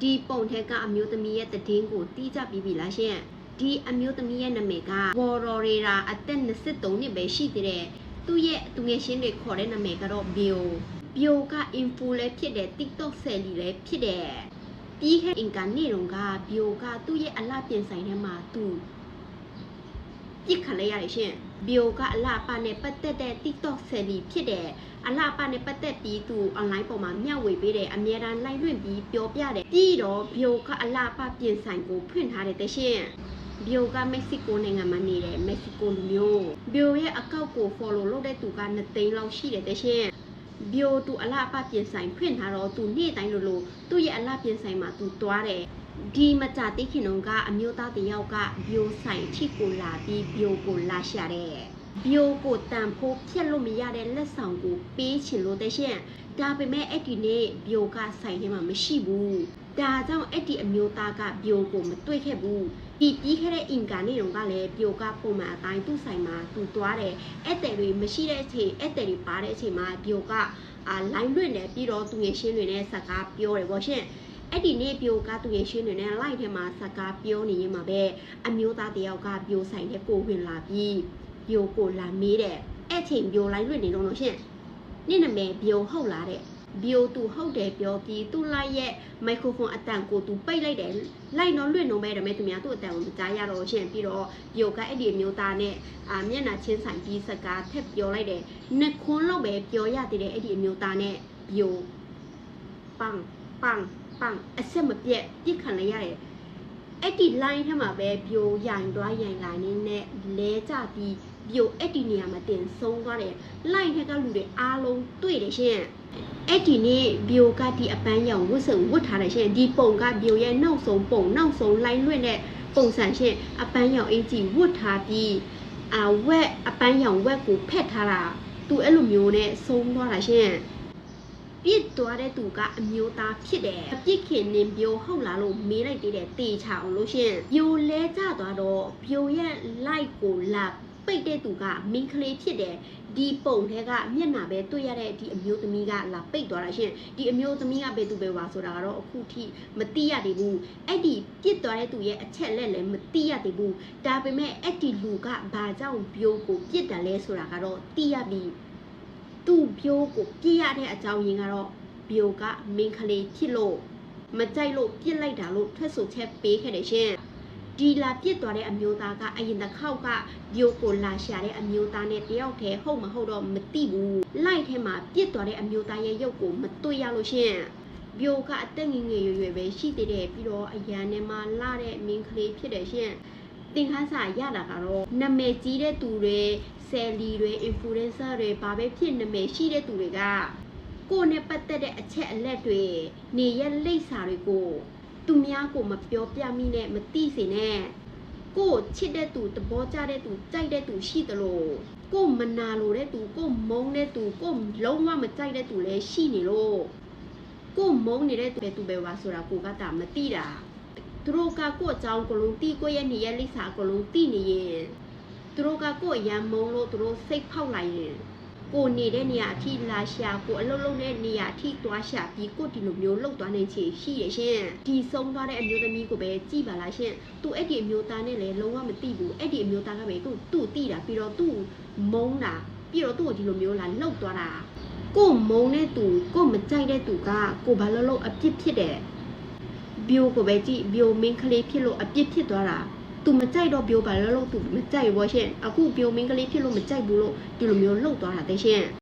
ဒီပုံထက်ကအမျိုးသမီးရဲ့တည်င်းကိုတီးကြပြီးပြီလားရှင်ဒီအမျိုးသမီးရဲ့နာမည်ကဘော်ရော်ရေရာအသက်23နှစ်ပဲရှိသေးတယ်သူ့ရဲ့သူငယ်ချင်းတွေခေါ်တဲ့နာမည်ကတော့ဘီယိုဘီယိုက info လည်းဖြစ်တယ် TikTok ဆယ်လီလည်းဖြစ်တယ်ပြီးခဲ့အင်ကန်နေတော့ကဘီယိုကသူ့ရဲ့အလှပြင်ဆိုင်ထဲမှာသူ ပြစ်ခတ်လိုက်ရတယ်ရှင်ဘီယိုကအလှပနဲ့ပတ်သက်တဲ့ TikTok ဆယ်လီဖြစ်တယ်အလှပနဲ့ပတ်သက်ပြီးသူ online ပေါ်မှာမျှဝေပေးတယ်အများအားလိုက်လွင့်ပြီးပြောပြတယ်ပြီးတော့ဘီယိုကအလှပပြင်ဆိုင်ကိုဖွင့်ထားတယ်တဲ့ရှင်ဘီယိုကမက္ကဆီကိုနိုင်ငံမှာနေတယ်မက္ကဆီကိုလူမျိုးဘီယိုရဲ့အကောင့်ကို follow လုပ်တဲ့သူက2သိန်းလောက်ရှိတယ်တဲ့ရှင် ဘီယိုသူအလှပပြင်ဆိုင်ဖွင့်ထားတော့သူနေ့တိုင်းလိုလိုသူ့ရဲ့အလှပြင်ဆိုင်မှာသူသွားတယ်ဒီမကြတိခင်တုန်းကအမျိုးသားတစ်ယောက်ကဘီယိုဆိုင်ချစ်ကိုလာပြီးဘီယိုကိုလာရှာတယ်ဘီယိုကိုတန်ဖိုးဖြတ်လို့မရတဲ့လက်ဆောင်ကိုပေးချင်လို့တဲ့ရှင်ဒါပေမဲ့အဲ့ဒီနေ့ဘီယိုကဆိုင်ထဲမှာမရှိဘူး ဒါကြောင့်အဲ့ဒီအမျိုးသားကဘီယိုကိုမတွေ့ခဲ့ဘူးဒီပြီးခဲ့တဲ့အင်ကာနေ့တုန်းကလည်းဘီယိုကပုံမှန်အတိုင်းသူ့ဆိုင်မှာသူသွားတယ်အဲ့တဲ့တွေမရှိတဲ့အချိန်အဲ့တဲ့တွေပါတဲ့အချိန်မှာဘီယိုကအာလိုင်းလွင့်တယ်ပြီးတော့သူငယ်ရှင်းတွေနဲ့စကားပြောတယ်ဗောရှင်အဲ့ဒီနေ့ပြိုကသူရဲ့ရှင်းနေနဲ့လိုက်ထဲမှာစကားပြောနေရင်မှာပဲအမျိုးသားတယောက်ကပြိုဆိုင်တဲ့ကိုဝင်လာပြီးပြိုကိုလာမေးတယ်အဲ့ချိန်ပြိုလိုက်လွင့်နေတော့လို့ရှင်နေ့နမဲပြိုဟုတ်လားတဲ့ ဘီယိုသူဟုတ်တယ်ပြောပြီးသူလိုက်ရဲ့မိုက်ခရိုဖုန်းအတန်ကိုသူပိတ်လိုက်တယ်လိုက်တော့လွင့်တော့မဲတယ်မဲသူများသူ့အတန်ကိုမကြားရတော့ရှင်ပြီးတော့ဘီယိုကအဲ့ဒီမျိုးသားနဲ့အာမျက်နှာချင်းဆိုင်ပြီးစကားထက်ပြောလိုက်တယ်နှစ်ခွန်းလောက်ပဲပြောရသေးတယ်အဲ့ဒီအမျိုးသားနဲ့ဘီယိုပန်းပန်းပန်းအဆက်မပြတ်ပြစ်ခံလိုက်ရတယ်အဲ့ဒီ line ထဲမှာပဲပြိုရိုင်သွားရိုင်လာနေနဲ့လဲကြပြီး ပြိုအဲ့ဒီနေရာမှာတင်ဆုံးသွားတယ် line ထဲကလူတွေအားလုံးတွေ့တယ်ရှင်အဲ့ဒီနေ့ဘီယိုကဒီအပန်းရောင်ဝတ်စုံဝတ်ထားတယ်ရှင်ဒီပုံကဘီယိုရဲ့နောက်ဆုံးပုံနောက်ဆုံး line လွင့်တဲ့ပုံစံရှင်အပန်းရောင်အင်ကြီးဝတ်ထားပြီးအဝက်အပန်းရောင်ဝက်ကိုဖက်ထားတာသူအဲ့လိုမျိုးနဲ့ဆုံးသွားတာရှင်ပြစ်သွားတဲ့သူကအမျိုးသားဖြစ်တယ်အပြစ်ခင်နင်ပြိုဟုတ်လားလို့မေးလိုက်သေးတယ်တေချအောင်လို့ရှင်ပြိုလဲကြသွားတော့ပြိုရဲ့ like ကိုလာ ပိတ်တဲ့သူကမင်းကလေးဖြစ်တယ်ဒီပုံထဲကမျက်နှာပဲတွေ့ရတဲ့ဒီအမျိုးသမီးကလာပိတ်သွားတာရှင်ဒီအမျိုးသမီးကဘယ်သူပဲပါဆိုတာကတော့အခုထိမသိရသေးဘူးအဲ့ဒီပြစ်သွားတဲ့သူရဲ့အချက်လက်လည်းမသိရသေးဘူးဒါပေမဲ့အဲ့ဒီလူကဘာကြောင့်ပြိုးကိုပြစ်တယ်လဲဆိုတာကတော့သိရပြီသူ့ပြိုးကိုပြစ်ရတဲ့အကြောင်းရင်းကတော့ဘီယိုကမင်းကလေးဖြစ်လို့မကြိုက်လို့ပြစ်လိုက်တာလို့ထွက်ဆိုချက်ပေးခဲ့တယ်ရှင် ဒီလာပြစ်သွားတဲ့အမျိုးသားကအရင်တစ်ခေါက်ကဒီယိုကိုလာရှာတဲ့အမျိုးသားနဲ့တယောက်တည်းဟုတ်မဟုတ်တော့မသိဘူးလိုက်ထဲမှာပြစ်သွားတဲ့အမျိုးသားရဲ့ရုပ်ကိုမတွေ့ရလို့ရှင်ဘီယိုကအသက်ငယ်ငယ်ရွယ်ရွယ်ပဲရှိသေးတယ်ပြီးတော့အရန်ထဲမှာလာတဲ့မင်းကလေးဖြစ်တယ်ရှင်သင်ခန်းစာရတာကတော့နာမည်ကြီးတဲ့သူတွေဆယ်လီတွေ influencer တွေဘာပဲဖြစ်နာမည်ရှိတဲ့သူတွေကကိုယ်နဲ့ပတ်သက်တဲ့အချက်အလက်တွေနေရက်လိပ်စာတွေကို သူများကိုမပြောပြမိနဲ့မသိစေနဲ့ကိုယ်ချစ်တဲ့သူသဘောကျတဲ့သူကြိုက်တဲ့သူရှိသလိုကိုယ်မနာလိုတဲ့သူကိုယ်မုန်းတဲ့သူကိုယ်လုံးဝမကြိုက်တဲ့သူလည်းရှိနေလို့ကိုယ်မုန်းနေတဲ့သူပဲသူပဲပါဆိုတာကိုကတာမသိတာသူတို့ကကိုယ့်အကြောင်းကိုယ်လုံးတီးကိုယ့်ရဲ့နေရက်လိပ်စာကိုယ်လုံးတီးနေရင်သူတို့ကကိုယ့်အရန်မုန်းလို့သူတို့စိတ်ဖောက်လိုက်ရင် ကိုနေတဲ့နေရာအထိလာရှာကိုအလုံးလုံးတဲ့နေရာအထိသွားရှာပြီးကိုဒီလိုမျိုးလှုပ်သွားနိုင်ချေရှိရရှင်ဒီဆုံးသွားတဲ့အမျိုးသမီးကိုပဲကြည်ပါလားရှင်သူအဲ့ဒီအမျိုးသားနဲ့လည်းလုံးဝမသိဘူးအဲ့ဒီအမျိုးသားကပဲသူ့သူ့တိတာပြီးတော့သူ့မုန်းတာပြီးတော့သူ့ကိုဒီလိုမျိုးလာလှုပ်သွားတာကိုမုန်းတဲ့သူကိုမကြိုက်တဲ့သူကကိုဘာလို့လို့အပြစ်ဖြစ်တယ်ဘီယိုကိုပဲကြည့်ဘီယိုမင်းကလေးဖြစ်လို့အပြစ်ဖြစ်သွားတာ သူမကြိုက်တော့ပြိုပါလို့လို့သူမကြိုက်ဘောရှင်အခုပြိုမင်းကလေးဖြစ်လို့မကြိုက်ဘူးလို့ဒီလိုမျိုးလှုပ်သွားတာတဲ့ရှင်